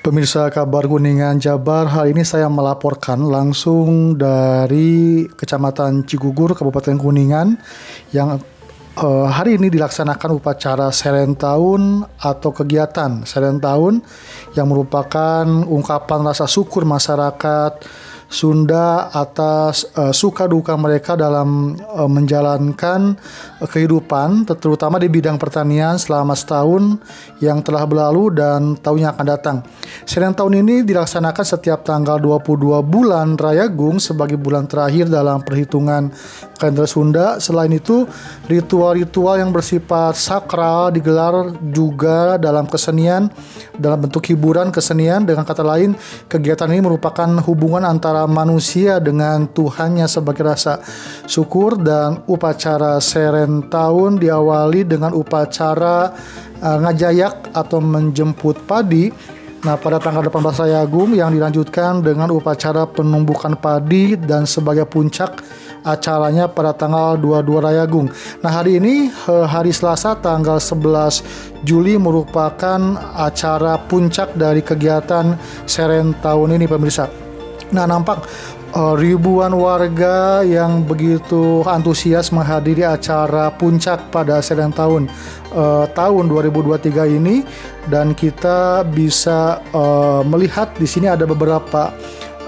Pemirsa kabar Kuningan Jabar, hari ini saya melaporkan langsung dari Kecamatan Cigugur, Kabupaten Kuningan yang uh, hari ini dilaksanakan upacara seren tahun atau kegiatan seren tahun yang merupakan ungkapan rasa syukur masyarakat Sunda atas uh, suka duka mereka dalam uh, menjalankan uh, kehidupan terutama di bidang pertanian selama setahun yang telah berlalu dan tahun yang akan datang. Seren tahun ini dilaksanakan setiap tanggal 22 bulan Rayagung sebagai bulan terakhir dalam perhitungan kalender Sunda. Selain itu, ritual-ritual yang bersifat sakral digelar juga dalam kesenian dalam bentuk hiburan kesenian dengan kata lain kegiatan ini merupakan hubungan antara antara manusia dengan Tuhannya sebagai rasa syukur dan upacara seren tahun diawali dengan upacara uh, ngajayak atau menjemput padi Nah, pada tanggal 18 Rayagung yang dilanjutkan dengan upacara penumbukan padi dan sebagai puncak acaranya pada tanggal 22 Rayagung. Nah, hari ini eh, hari Selasa tanggal 11 Juli merupakan acara puncak dari kegiatan Seren tahun ini pemirsa. Nah, nampak uh, ribuan warga yang begitu antusias menghadiri acara puncak pada sedang tahun uh, tahun 2023 ini. Dan kita bisa uh, melihat di sini ada beberapa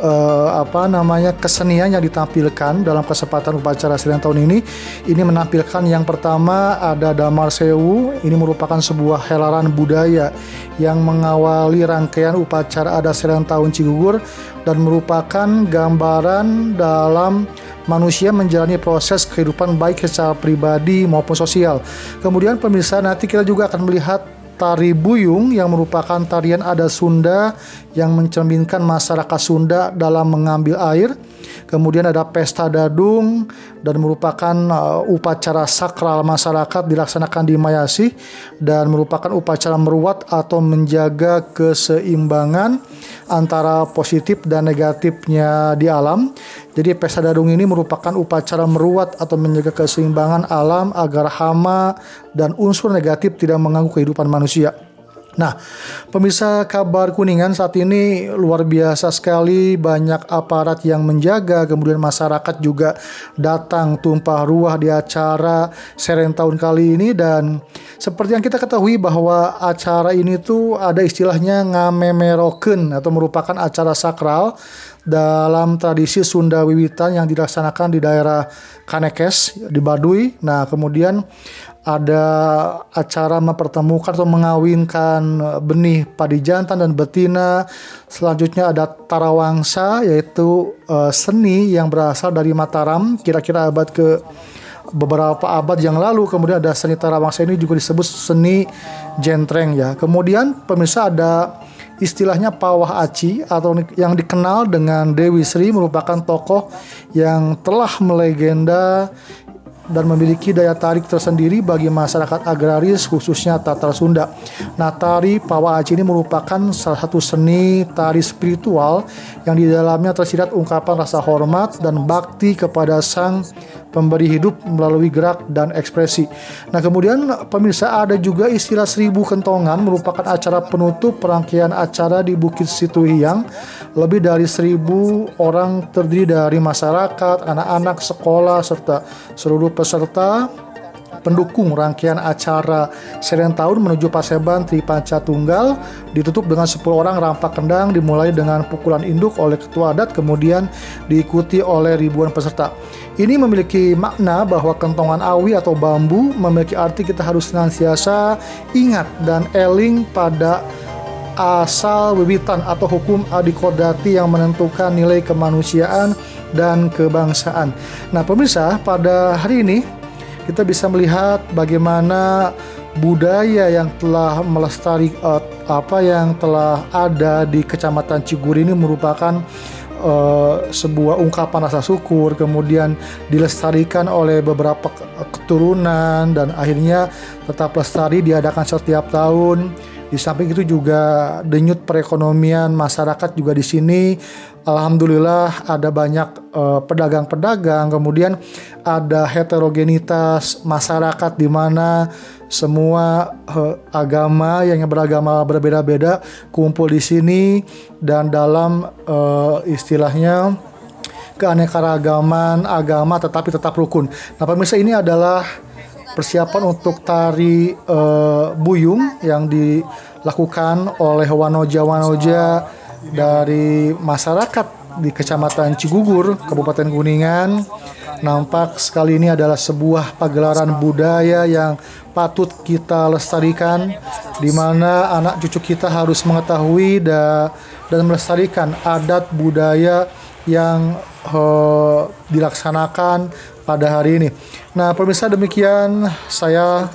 uh, apa namanya kesenian yang ditampilkan dalam kesempatan upacara sedang tahun ini. Ini menampilkan yang pertama ada Damar Sewu. Ini merupakan sebuah helaran budaya yang mengawali rangkaian upacara adat sedang tahun Cigugur dan merupakan gambaran dalam manusia menjalani proses kehidupan baik secara pribadi maupun sosial. Kemudian pemirsa nanti kita juga akan melihat tari buyung yang merupakan tarian adat Sunda yang mencerminkan masyarakat Sunda dalam mengambil air. Kemudian ada pesta dadung dan merupakan uh, upacara sakral masyarakat dilaksanakan di Mayasi dan merupakan upacara meruat atau menjaga keseimbangan antara positif dan negatifnya di alam. Jadi pesta dadung ini merupakan upacara meruat atau menjaga keseimbangan alam agar hama dan unsur negatif tidak mengganggu kehidupan manusia. Nah, pemirsa kabar Kuningan saat ini luar biasa sekali banyak aparat yang menjaga, kemudian masyarakat juga datang tumpah ruah di acara Seren tahun kali ini dan seperti yang kita ketahui bahwa acara ini tuh ada istilahnya ngamemeroken atau merupakan acara sakral dalam tradisi Sunda Wiwitan yang dilaksanakan di daerah Kanekes di Baduy. Nah, kemudian ada acara mempertemukan atau mengawinkan benih padi jantan dan betina. Selanjutnya ada tarawangsa yaitu uh, seni yang berasal dari Mataram kira-kira abad ke beberapa abad yang lalu. Kemudian ada seni tarawangsa ini juga disebut seni jentreng ya. Kemudian pemirsa ada istilahnya Pawah Aci atau yang dikenal dengan Dewi Sri merupakan tokoh yang telah melegenda dan memiliki daya tarik tersendiri bagi masyarakat agraris khususnya Tatar Sunda. Nah, tari Pawa Aci ini merupakan salah satu seni tari spiritual yang di dalamnya tersirat ungkapan rasa hormat dan bakti kepada sang pemberi hidup melalui gerak dan ekspresi. Nah, kemudian pemirsa ada juga istilah seribu kentongan merupakan acara penutup rangkaian acara di Bukit Situhiang. Lebih dari seribu orang terdiri dari masyarakat, anak-anak, sekolah, serta seluruh peserta pendukung rangkaian acara Seren Tahun menuju Paseban Tripanca Tunggal ditutup dengan 10 orang rampak kendang dimulai dengan pukulan induk oleh ketua adat kemudian diikuti oleh ribuan peserta. Ini memiliki makna bahwa kentongan awi atau bambu memiliki arti kita harus senantiasa ingat dan eling pada asal wiwitan atau hukum adikodati yang menentukan nilai kemanusiaan dan kebangsaan. Nah, pemirsa, pada hari ini kita bisa melihat bagaimana budaya yang telah melestari uh, apa yang telah ada di Kecamatan Cigur ini merupakan uh, sebuah ungkapan rasa syukur kemudian dilestarikan oleh beberapa keturunan dan akhirnya tetap lestari diadakan setiap tahun Di samping itu juga denyut perekonomian masyarakat juga di sini alhamdulillah ada banyak eh, pedagang-pedagang, kemudian ada heterogenitas masyarakat di mana semua eh, agama yang beragama berbeda-beda kumpul di sini dan dalam eh, istilahnya keanekaragaman agama tetapi tetap rukun. Nah, pemirsa ini adalah persiapan untuk tari eh, buyung yang dilakukan oleh wanoja-wanoja dari masyarakat di Kecamatan Cigugur, Kabupaten Kuningan. Nampak sekali ini adalah sebuah pagelaran budaya yang patut kita lestarikan di mana anak cucu kita harus mengetahui da- dan melestarikan adat budaya yang eh, dilaksanakan pada hari ini. Nah, pemirsa demikian saya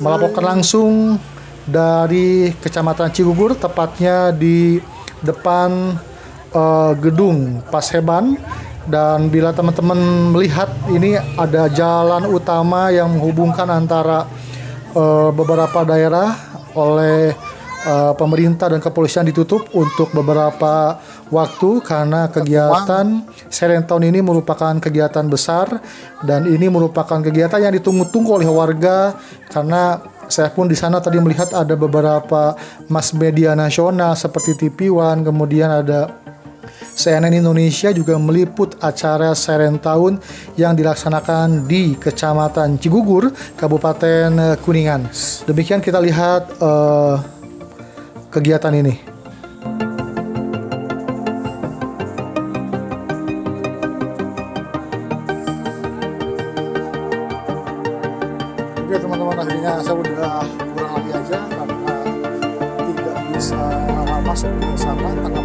melaporkan langsung dari Kecamatan Cigugur, tepatnya di depan eh, gedung Paseban. Dan bila teman-teman melihat ini ada jalan utama yang menghubungkan antara eh, beberapa daerah oleh eh, pemerintah dan kepolisian ditutup untuk beberapa waktu karena kegiatan Serentown ini merupakan kegiatan besar dan ini merupakan kegiatan yang ditunggu-tunggu oleh warga karena saya pun di sana tadi melihat ada beberapa mass media nasional seperti TV One, kemudian ada CNN Indonesia juga meliput acara Serentown yang dilaksanakan di Kecamatan Cigugur, Kabupaten Kuningan. Demikian kita lihat eh, kegiatan ini. Oke teman-teman akhirnya saya udah kurang lagi aja karena tidak bisa masuk ke sana karena